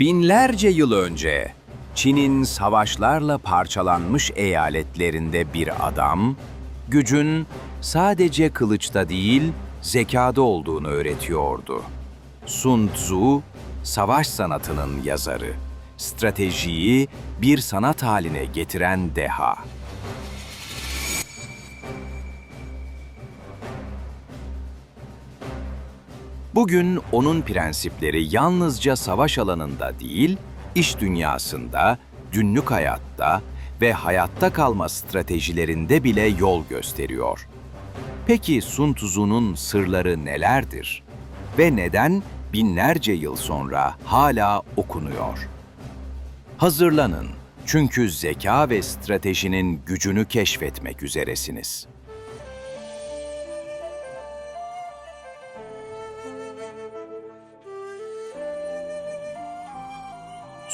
Binlerce yıl önce Çin'in savaşlarla parçalanmış eyaletlerinde bir adam, gücün sadece kılıçta değil, zekada olduğunu öğretiyordu. Sun Tzu, savaş sanatının yazarı, stratejiyi bir sanat haline getiren deha. Bugün onun prensipleri yalnızca savaş alanında değil, iş dünyasında, günlük hayatta ve hayatta kalma stratejilerinde bile yol gösteriyor. Peki Sun Tzu'nun sırları nelerdir? Ve neden binlerce yıl sonra hala okunuyor? Hazırlanın çünkü zeka ve stratejinin gücünü keşfetmek üzeresiniz.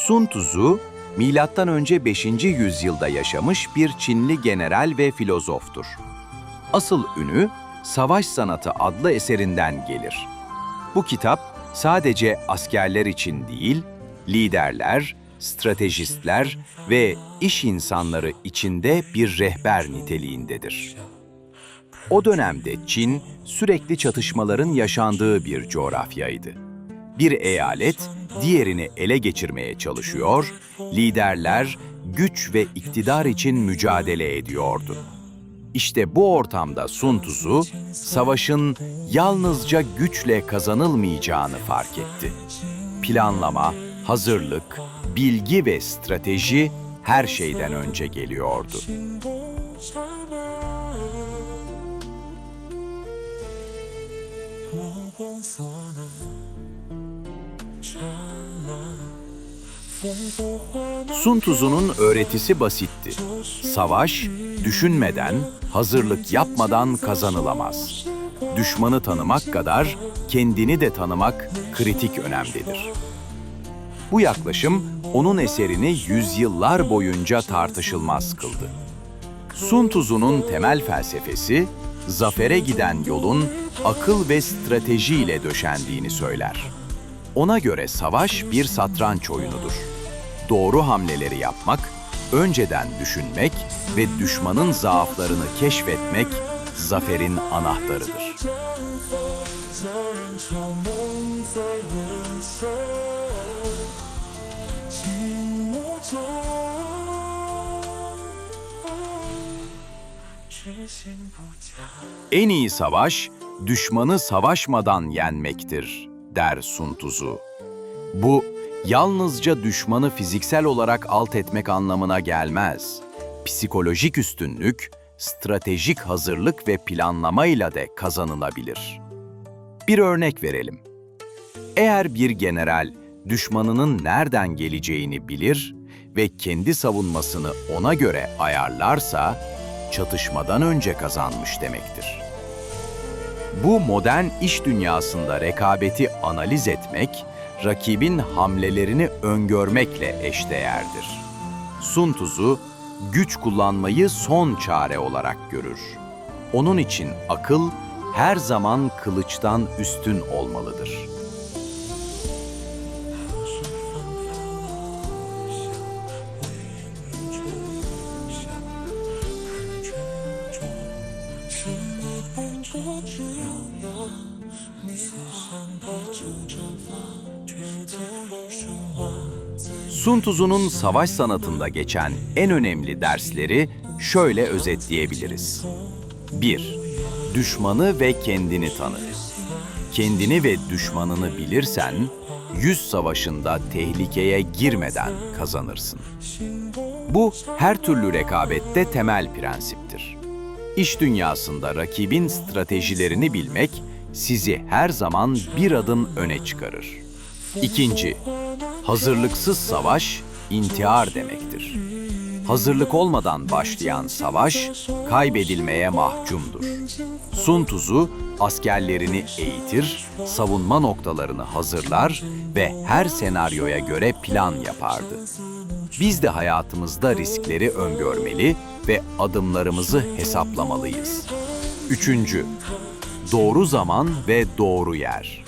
Sun Tzu, milattan önce 5. yüzyılda yaşamış bir Çinli general ve filozoftur. Asıl ünü Savaş Sanatı adlı eserinden gelir. Bu kitap sadece askerler için değil, liderler, stratejistler ve iş insanları içinde bir rehber niteliğindedir. O dönemde Çin sürekli çatışmaların yaşandığı bir coğrafyaydı. Bir eyalet diğerini ele geçirmeye çalışıyor, liderler güç ve iktidar için mücadele ediyordu. İşte bu ortamda Sun Tzu, savaşın yalnızca güçle kazanılmayacağını fark etti. Planlama, hazırlık, bilgi ve strateji her şeyden önce geliyordu. Sun Tzu'nun öğretisi basitti. Savaş, düşünmeden, hazırlık yapmadan kazanılamaz. Düşmanı tanımak kadar kendini de tanımak kritik önemlidir. Bu yaklaşım onun eserini yüzyıllar boyunca tartışılmaz kıldı. Sun Tzu'nun temel felsefesi, zafere giden yolun akıl ve stratejiyle döşendiğini söyler. Ona göre savaş bir satranç oyunudur. Doğru hamleleri yapmak, önceden düşünmek ve düşmanın zaaflarını keşfetmek zaferin anahtarıdır. En iyi savaş, düşmanı savaşmadan yenmektir der Sun. Bu, yalnızca düşmanı fiziksel olarak alt etmek anlamına gelmez. Psikolojik üstünlük, stratejik hazırlık ve planlamayla da kazanılabilir. Bir örnek verelim. Eğer bir general düşmanının nereden geleceğini bilir ve kendi savunmasını ona göre ayarlarsa, çatışmadan önce kazanmış demektir. Bu modern iş dünyasında rekabeti analiz etmek, rakibin hamlelerini öngörmekle eşdeğerdir. Sun Tzu, güç kullanmayı son çare olarak görür. Onun için akıl her zaman kılıçtan üstün olmalıdır. 笨拙只有有你身上的旧绽放，却走了神话。 Sun Tzu'nun savaş sanatında geçen en önemli dersleri şöyle özetleyebiliriz. 1. Düşmanı ve kendini tanı. Kendini ve düşmanını bilirsen, yüz savaşında tehlikeye girmeden kazanırsın. Bu her türlü rekabette temel prensiptir. İş dünyasında rakibin stratejilerini bilmek sizi her zaman bir adım öne çıkarır. İkinci, hazırlıksız savaş intihar demektir. Hazırlık olmadan başlayan savaş kaybedilmeye mahkumdur. Sun Tzu askerlerini eğitir, savunma noktalarını hazırlar ve her senaryoya göre plan yapardı. Biz de hayatımızda riskleri öngörmeli ve adımlarımızı hesaplamalıyız. Üçüncü, doğru zaman ve doğru yer.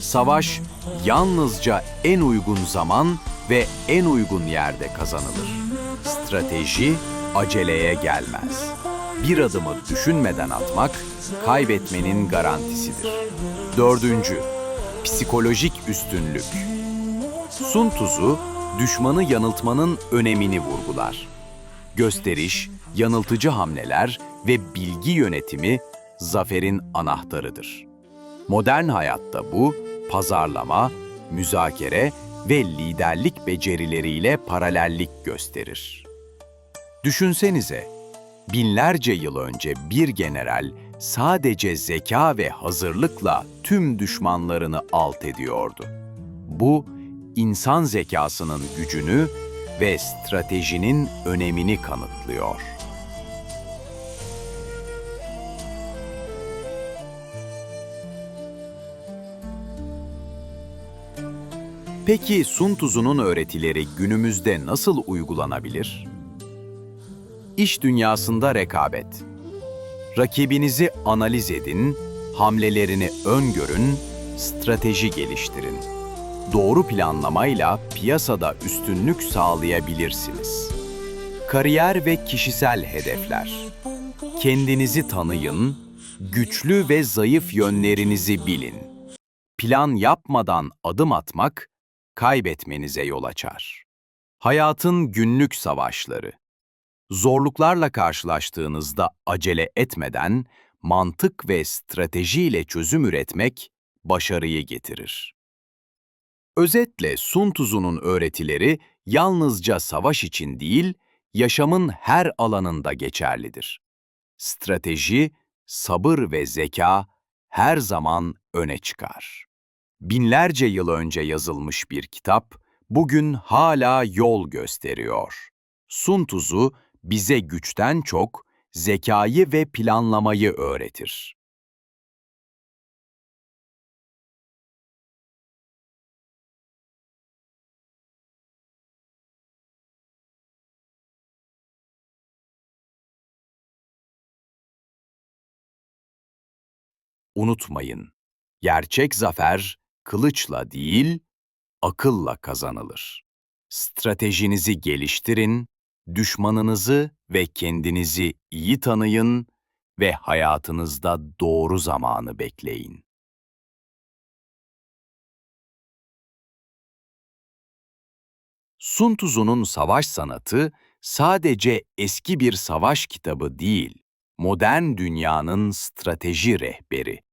Savaş yalnızca en uygun zaman ve en uygun yerde kazanılır. Strateji aceleye gelmez. Bir adımı düşünmeden atmak kaybetmenin garantisidir. Dördüncü, psikolojik üstünlük. Sun Tzu, düşmanı yanıltmanın önemini vurgular. Gösteriş, yanıltıcı hamleler ve bilgi yönetimi zaferin anahtarıdır. Modern hayatta bu, pazarlama, müzakere ve liderlik becerileriyle paralellik gösterir. Düşünsenize, binlerce yıl önce bir general sadece zeka ve hazırlıkla tüm düşmanlarını alt ediyordu. Bu, insan zekasının gücünü ve stratejinin önemini kanıtlıyor. Peki Sun Tzu'nun öğretileri günümüzde nasıl uygulanabilir? İş dünyasında rekabet. Rakibinizi analiz edin, hamlelerini öngörün, strateji geliştirin. Doğru planlamayla piyasada üstünlük sağlayabilirsiniz. Kariyer ve kişisel hedefler. Kendinizi tanıyın, güçlü ve zayıf yönlerinizi bilin. Plan yapmadan adım atmak, kaybetmenize yol açar. Hayatın günlük savaşları. Zorluklarla karşılaştığınızda acele etmeden, mantık ve stratejiyle çözüm üretmek başarıyı getirir. Özetle Sun Tzu'nun öğretileri yalnızca savaş için değil, yaşamın her alanında geçerlidir. Strateji, sabır ve zeka her zaman öne çıkar. Binlerce yıl önce yazılmış bir kitap, bugün hala yol gösteriyor. Sun Tzu bize güçten çok zekayı ve planlamayı öğretir. Unutmayın, gerçek zafer kılıçla değil, akılla kazanılır. Stratejinizi geliştirin, düşmanınızı ve kendinizi iyi tanıyın ve hayatınızda doğru zamanı bekleyin. Sun Tzu'nun savaş sanatı sadece eski bir savaş kitabı değil, modern dünyanın strateji rehberi.